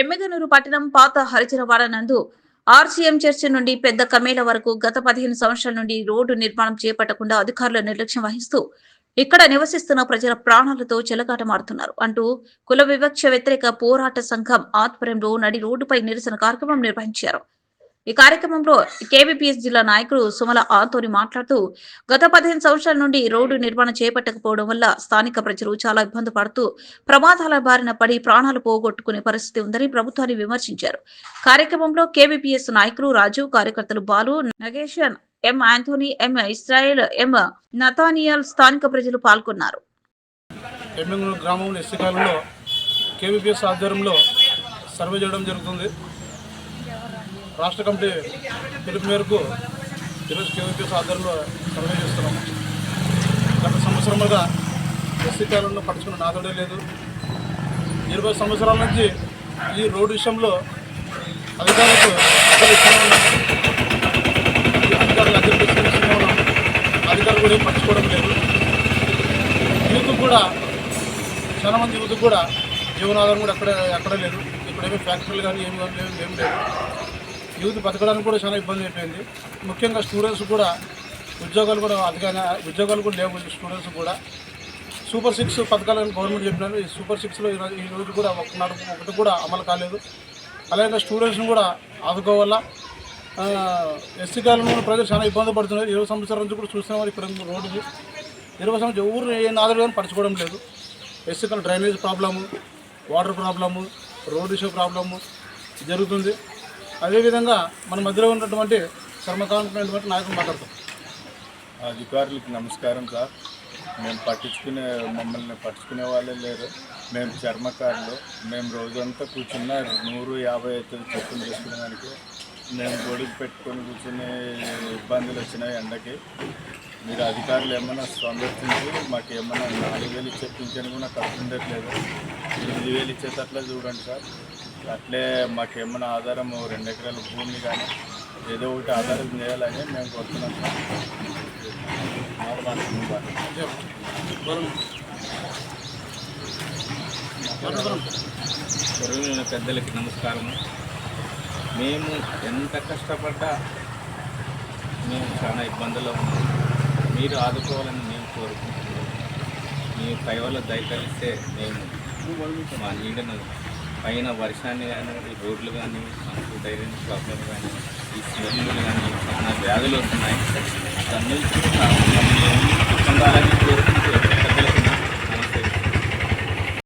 ఎమ్మెగనూరు పట్టణం పాత హరిజనవాడ నందు ఆర్సీఎం చర్చి నుండి పెద్ద కమేల వరకు గత పదిహేను సంవత్సరాల నుండి రోడ్డు నిర్మాణం చేపట్టకుండా అధికారులు నిర్లక్ష్యం వహిస్తూ ఇక్కడ నివసిస్తున్న ప్రజల ప్రాణాలతో చెలగాటమాడుతున్నారు. అంటూ కుల వివక్ష వ్యతిరేక పోరాట సంఘం ఆధ్వర్యంలో నడి రోడ్డుపై నిరసన కార్యక్రమం నిర్వహించారు. ఈ కార్యక్రమంలో కేవీపీఎస్ జిల్లా నాయకుడు సుమల ఆంతోని మాట్లాడుతూ గత పదిహేను సంవత్సరాల నుండి రోడ్డు నిర్మాణం చేపట్టకపోవడం వల్ల స్థానిక ప్రజలు చాలా ఇబ్బంది పడుతూ ప్రమాదాల బారిన పడి ప్రాణాలు పోగొట్టుకునే పరిస్థితి ఉందని ప్రభుత్వాన్ని విమర్శించారు. కార్యక్రమంలో కేవీపీఎస్ నాయకులు రాజు కార్యకర్తలు Balu Nageshan M Anthony M Israel M Nathaniel స్థానిక ప్రజలు పాల్గొన్నారు. గ్రామంలో కేవీపీఎస్ ఆధ్వర్యంలో సర్వే చేయడం జరుగుతుంది. రాష్ట్ర కమిటీ పిలుపు మేరకు ఈరోజు కేవీపీఎస్ ఆధ్వర్యంలో సర్వే చేస్తున్నాము. గత సంవత్సరములుగా ఎస్సీ కాలంలో పట్టుకున్న నాదడే లేదు. ఇరవై సంవత్సరాల నుంచి ఈ రోడ్డు విషయంలో అధికారులకు అధికారులు అధికారులు కూడా ఏం పట్టించుకోవడం లేదు. యూత్ కూడా చాలా మంది యూత్ కూడా జీవనాధారం కూడా ఎక్కడ ఎక్కడ లేదు. ఇప్పుడేమీ ఫ్యాక్టరీలు కానీ ఏమి కానీ లేవు ఏం లేదు యూత్ బతకడానికి కూడా చాలా ఇబ్బంది అయిపోయింది. ముఖ్యంగా స్టూడెంట్స్ కూడా ఉద్యోగాలు కూడా అదిగానే ఉద్యోగాలు కూడా లేవు స్టూడెంట్స్ కూడా. సూపర్ సిక్స్ పథకాలను గవర్నమెంట్ చెప్పినారు. ఈ సూపర్ సిక్స్లో ఈ రోజు కూడా ఒకనాడు ఒకటి కూడా అమలు కాలేదు. అలాగే స్టూడెంట్స్ని కూడా ఆదుకోవాలా? ఎస్సీ కాలంలో ప్రజలు చాలా ఇబ్బంది పడుతున్నారు. ఇరవై సంవత్సరాల నుంచి కూడా చూస్తున్నాం ఇక్కడ రోడ్డు ఇరవై సంవత్సరం ఎవరు ఏ నాదులు కానీ పరచుకోవడం లేదు. కాలం drainage problem water problem road issue problem జరుగుతుంది. అదేవిధంగా మన మధ్యలో ఉన్నటువంటి శ్రమకాంతమైనటువంటి నాయకులు మాట్లాడతాం. అధికారులకు నమస్కారం సార్. మేము పట్టించుకునే మమ్మల్ని పట్టించుకునే వాళ్ళే లేరు. మేము చర్మకారులు. మేము రోజంతా కూర్చున్న నూరు యాభై అవుతుంది చెప్పులు చేసుకునేదానికి మేము గొడుగు పెట్టుకొని కూర్చునే ఇబ్బందులు వచ్చినాయి ఎండకి. మీరు అధికారులు ఏమైనా సందర్శించి మాకు ఏమైనా నాలుగు వేలు ఇచ్చే పింఛన్ కూడా కట్టుండట్లేదు ఉండట్లేదు ఎనిమిది వేలు ఇచ్చేటట్లే చూడండి సార్. అట్లే మాకేమైనా ఆధారం రెండు ఎకరాల భూమి కానీ ఏదో ఒకటి ఆధారం చేయాలని మేము కోరుతున్నాం సార్. పెద్దలకి నమస్కారము. మేము ఎంత కష్టపడ్డా మేము చాలా ఇబ్బందుల్లో ఉన్నాం. మీరు ఆదుకోవాలని మేము కోరుకుంటున్నాం. మీ పై వల్ల దయకలిస్తే మేము మా నీడను పైన వర్షాన్ని కానీ రోడ్లు కానీ మనకు డ్రైనేజ్ ప్రాబ్లం కానీ ఈ స్మెల్లు కానీ చాలా వ్యాధులు వస్తున్నాయి. దాని నుంచి